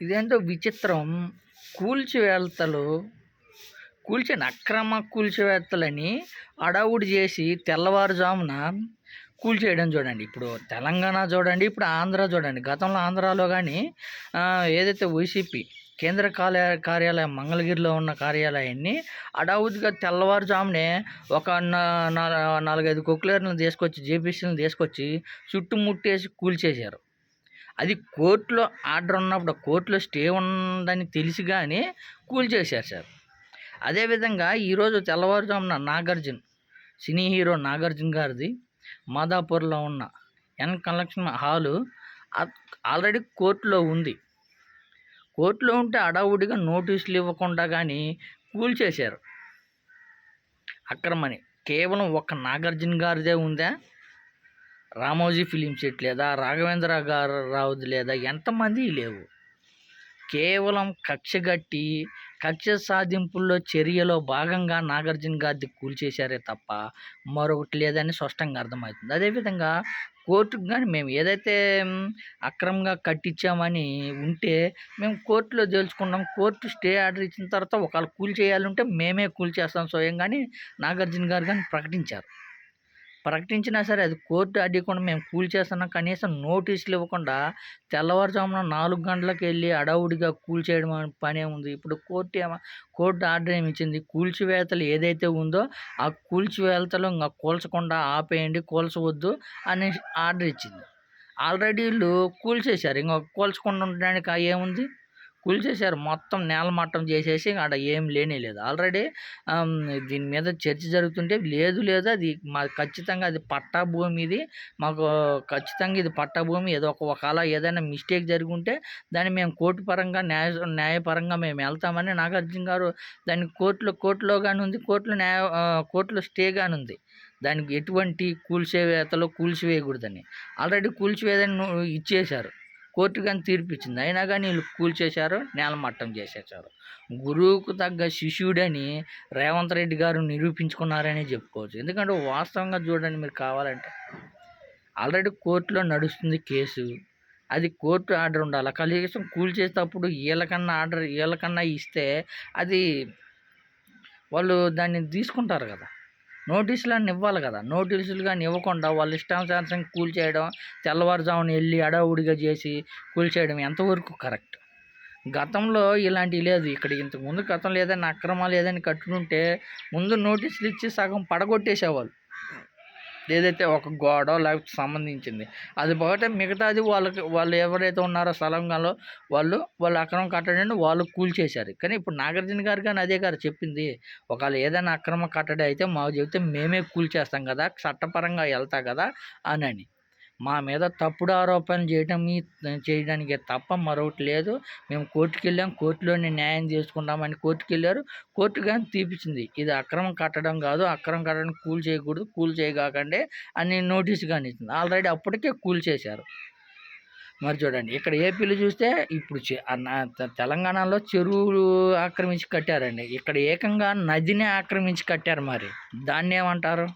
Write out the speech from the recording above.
ఇదేంటో విచిత్రం. కూల్చివేతలు కూల్చిన అక్రమ కూల్చివేత్తలని అడావుడి చేసి తెల్లవారుజామున కూల్చేయడం చూడండి. ఇప్పుడు తెలంగాణ చూడండి ఇప్పుడు ఆంధ్ర చూడండి. గతంలో ఆంధ్రాలో కానీ ఏదైతే వైసీపీ కేంద్ర కార్య కార్యాలయం మంగళగిరిలో ఉన్న కార్యాలయాన్ని అడావుడిగా తెల్లవారుజామునే ఒక నాలుగైదు కొక్లేర్లను తీసుకొచ్చి జేపీసీలను తీసుకొచ్చి చుట్టుముట్టేసి కూల్చేశారు. అది కోర్టులో ఆర్డర్ ఉన్నప్పుడు కోర్టులో స్టే ఉందని తెలిసి కానీ కూల్చేశారు సార్. అదేవిధంగా ఈరోజు తెల్లవారుజామున నాగార్జున సినీ హీరో నాగార్జున గారిది మాదాపూర్లో ఉన్న ఎన్ కలెక్షన్ హాలు ఆల్రెడీ కోర్టులో ఉంది. కోర్టులో ఉంటే అడావుడిగా నోటీసులు ఇవ్వకుండా కానీ కూల్చేశారు అక్రమని కేవలం ఒక్క నాగార్జున గారిదే ఉందా? రామోజీ ఫిలిం సెట్ లేదా రాఘవేంద్ర గారు రావుది లేదా ఎంతమంది లేవు. కేవలం కక్షగట్టి కక్ష సాధింపుల్లో చర్యలో భాగంగా నాగార్జున గారిది కూల్చేశారే తప్ప మరొకటి లేదని స్పష్టంగా అర్థమవుతుంది. అదేవిధంగా కోర్టుకు కానీ మేము ఏదైతే అక్రమంగా కట్టించామని ఉంటే మేము కోర్టులో తెలుసుకున్నాం కోర్టు స్టే ఆర్డర్ ఇచ్చిన తర్వాత ఒకవేళ కూల్ చేయాలంటే మేమే కూల్ చేస్తాం స్వయంగాని నాగార్జున గారు కానీ ప్రకటించారు. ప్రకటించినా సరే అది కోర్టు అడిగకుండా మేము కూల్ చేస్తున్నాం కనీసం నోటీసులు ఇవ్వకుండా తెల్లవారుజామున నాలుగు గంటలకు వెళ్ళి అడావుడిగా కూల్ చేయడం పనే ఉంది. ఇప్పుడు కోర్టు ఏమో కోర్టు ఆర్డర్ ఏమి ఇచ్చింది? కూల్చివేతలు ఏదైతే ఉందో ఆ కూల్చివేతలు ఇంకా కూల్చకుండా ఆపేయండి కూల్చవద్దు అని ఆర్డర్ ఇచ్చింది. ఆల్రెడీ వీళ్ళు కూల్చేశారు. ఇంకా కూల్చకుండా ఉండడానికి ఏముంది? కూల్చేశారు. మొత్తం నేలమట్టం చేసేసి ఆడ ఏం లేనే లేదు. ఆల్రెడీ దీని మీద చర్చ జరుగుతుంటే లేదు లేదు. అది మా ఖచ్చితంగా అది పట్టా భూమి ఇది. మాకు ఖచ్చితంగా ఇది పట్టా భూమి. ఏదో ఒక ఒకవేళ ఏదైనా మిస్టేక్ జరిగి ఉంటే దాన్ని మేము కోర్టు పరంగా న్యాయ న్యాయపరంగా మేము వెళ్తామని నాగార్జున గారు దాన్ని కోర్టులో కోర్టులో కానీ ఉంది కోర్టులో న్యాయ కోర్టులో స్టే కానీ ఉంది దానికి ఎటువంటి కూల్చివేతలు కూల్చివేయకూడదని. ఆల్రెడీ కూల్చివేదని ఇచ్చేశారు. కోర్టు కానీ తీర్పిచ్చింది. అయినా కానీ వీళ్ళు కూల్చేశారు నేలమట్టం చేసేసారు గురువుకు తగ్గ శిష్యుడని రేవంత్ రెడ్డి గారు నిరూపించుకున్నారని చెప్పుకోవచ్చు. ఎందుకంటే వాస్తవంగా చూడండి మీరు కావాలంటే. ఆల్రెడీ కోర్టులో నడుస్తుంది కేసు. అది కోర్టు ఆర్డర్ ఉండాలి. కనీసం కూల్చేటప్పుడు వీళ్ళకన్నా ఆర్డర్ వీళ్ళకన్నా ఇస్తే అది వాళ్ళు దాన్ని తీసుకుంటారు కదా. నోటీసులు అన్నీ ఇవ్వాలి కదా. నోటీసులు కానీ ఇవ్వకుండా వాళ్ళు ఇష్టానుసారం కూల్ చేయడం తెల్లవారుజామున వెళ్ళి అడావుడిగా చేసి కూల్ చేయడం ఎంతవరకు కరెక్ట్? గతంలో ఇలాంటివి లేదు. ఇక్కడ ఇంతకుముందు గతంలో ఏదైనా అక్రమాలు ఏదైనా కట్టుకుంటే ముందు నోటీసులు ఇచ్చి సగం పడగొట్టేసేవాళ్ళు. ఏదైతే ఒక గోడ లేకపోతే సంబంధించింది. అది పోతే మిగతాది వాళ్ళకి వాళ్ళు ఎవరైతే ఉన్నారో స్థలంలో వాళ్ళు వాళ్ళు అక్రమం కట్టడండి వాళ్ళు కూల్చేశారు. కానీ ఇప్పుడు నాగార్జున గారు కానీ అదే గారు చెప్పింది. ఒకవేళ ఏదైనా అక్రమ కట్టడి అయితే మాకు చెబితే మేమే కూల్చేస్తాం కదా చట్టపరంగా వెళ్తా కదా అని. మా మీద తప్పుడు ఆరోపణలు చేయడం చేయడానికి తప్ప మరొకటి లేదు. మేము కోర్టుకు వెళ్ళాం కోర్టులోనే న్యాయం చేసుకుంటామని కోర్టుకు వెళ్ళారు కోర్టు కానీ తీపిచ్చింది ఇది అక్రమం కట్టడం కాదు అక్రమం కట్టడం కూల్ చేయకూడదు కూల్ చేయగాకండి అని నోటీస్ కానీ ఇచ్చింది. ఆల్రెడీ అప్పటికే కూల్ చేశారు. మరి చూడండి ఇక్కడ ఏపీలో చూస్తే ఇప్పుడు తెలంగాణలో చెరువులు ఆక్రమించి కట్టారండి. ఇక్కడ ఏకంగా నదిని ఆక్రమించి కట్టారు మరి. దాన్ని ఏమంటారు